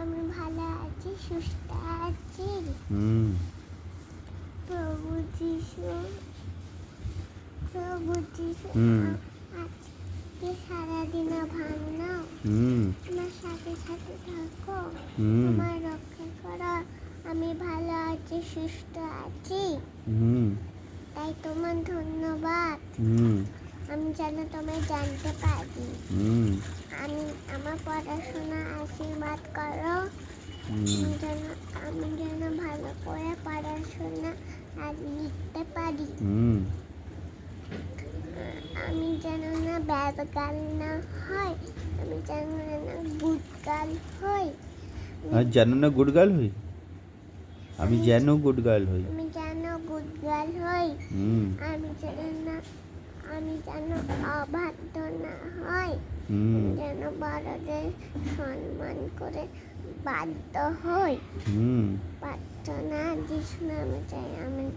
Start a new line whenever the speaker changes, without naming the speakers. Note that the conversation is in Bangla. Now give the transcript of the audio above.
আমি ভালো আছি সুস্থ আছি। প্রভু যিশু প্রভু যিশু
হুম।
আ- আজকে সারাদিন ভাঙনা
হুম।
আমার সাথে সাথে থাকো। আমার রক্ষা করো আমি ভালো আছি সুস্থ আছি।
হুম।
তাই তোমার ধন্যবাদ।
হুম।
আমি যেন তোমায় জানতে পারি।
হুম।
আমি আমার পড়াশোনা আশীর্বাদ করো। আমি যেন আমি যেন ভালো করে পড়াশোনা আর লিখতে পারি।
হুম
আমি না হয় আমি যেন না গুড গার্ল হই।
আর না হই? আমি যেন গুড গার্ল হই।
আমি যেন গুড গার্ল হই।
হুম।
আমি যেন না আমি যেন অবাধ্য না
হুম।
যেন বড়দের সম্মান করে বাধ্য হই।
হুম।
প্রার্থনা যিশু নামে চাই আমি